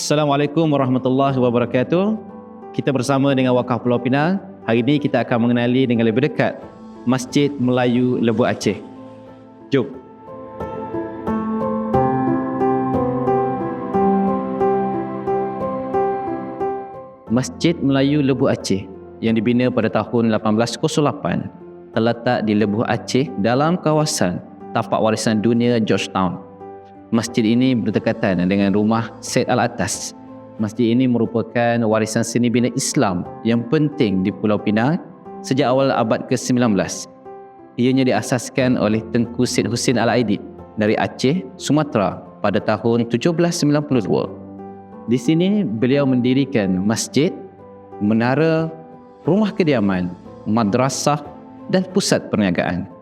Assalamualaikum warahmatullahi wabarakatuh. Kita bersama dengan Wakaf Pulau Pinang. Hari ini kita akan mengenali dengan lebih dekat Masjid Melayu Lebu Aceh. Jom. Masjid Melayu Lebu Aceh yang dibina pada tahun 1808 terletak di Lebu Aceh dalam kawasan tapak warisan dunia Georgetown. Masjid ini berdekatan dengan rumah Said Al-Atas. Masjid ini merupakan warisan seni bina Islam yang penting di Pulau Pinang sejak awal abad ke-19. Ianya diasaskan oleh Tengku Said Hussein Al-Aidid dari Aceh, Sumatera pada tahun 1792. Di sini beliau mendirikan masjid, menara, rumah kediaman, madrasah dan pusat perniagaan.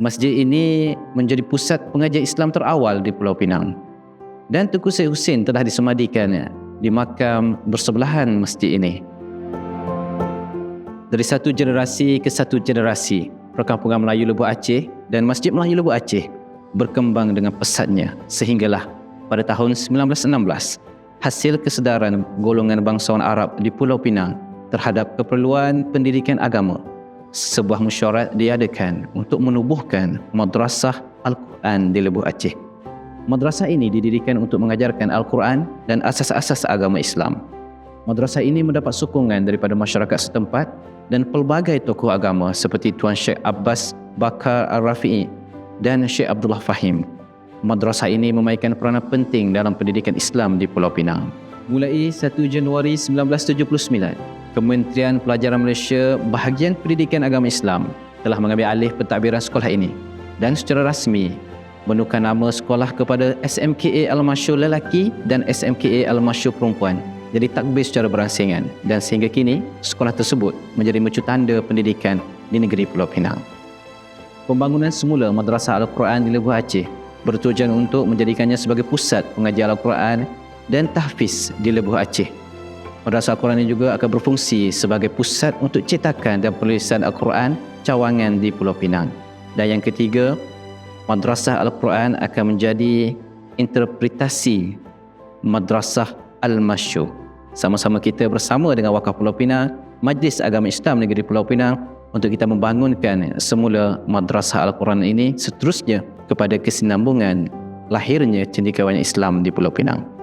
Masjid ini menjadi pusat pengajian Islam terawal di Pulau Pinang. Dan Tengku Syed Hussein telah disemadikan di makam bersebelahan masjid ini. Dari satu generasi ke satu generasi, perkampungan Melayu Lebu Aceh dan Masjid Melayu Lebu Aceh berkembang dengan pesatnya sehinggalah pada tahun 1916 hasil kesedaran golongan bangsawan Arab di Pulau Pinang terhadap keperluan pendidikan agama. Sebuah mesyuarat diadakan untuk menubuhkan Madrasah Al-Quran di Lebuh Aceh. Madrasah ini didirikan untuk mengajarkan Al-Quran dan asas-asas agama Islam. Madrasah ini mendapat sokongan daripada masyarakat setempat dan pelbagai tokoh agama seperti Tuan Syekh Abbas Bakar Al-Rafi'i dan Syekh Abdullah Fahim madrasah ini memainkan peranan penting dalam pendidikan Islam di Pulau Pinang. Mulai 1 Januari 1979, Kementerian Pelajaran Malaysia bahagian Pendidikan Agama Islam telah mengambil alih pentadbiran sekolah ini dan secara rasmi menukar nama sekolah kepada SMKA Al-Masyur Lelaki dan SMKA Al-Masyur Perempuan jadi takbir secara beransingan dan sehingga kini sekolah tersebut menjadi mercu tanda pendidikan di negeri Pulau Pinang. Pembangunan semula Madrasah Al-Quran di Lebuh Aceh bertujuan untuk menjadikannya sebagai pusat pengajian Al-Quran dan tahfiz di Lebuh Aceh. Madrasah Al-Quran ini juga akan berfungsi sebagai pusat untuk cetakan dan penulisan Al-Quran cawangan di Pulau Pinang. Dan yang ketiga, Madrasah Al-Quran akan menjadi interpretasi Madrasah Al-Masyur. Sama-sama kita bersama dengan Wakaf Pulau Pinang, Majlis Agama Islam Negeri Pulau Pinang untuk kita membangunkan semula Madrasah Al-Quran ini seterusnya kepada kesinambungan lahirnya cendekiawan Islam di Pulau Pinang.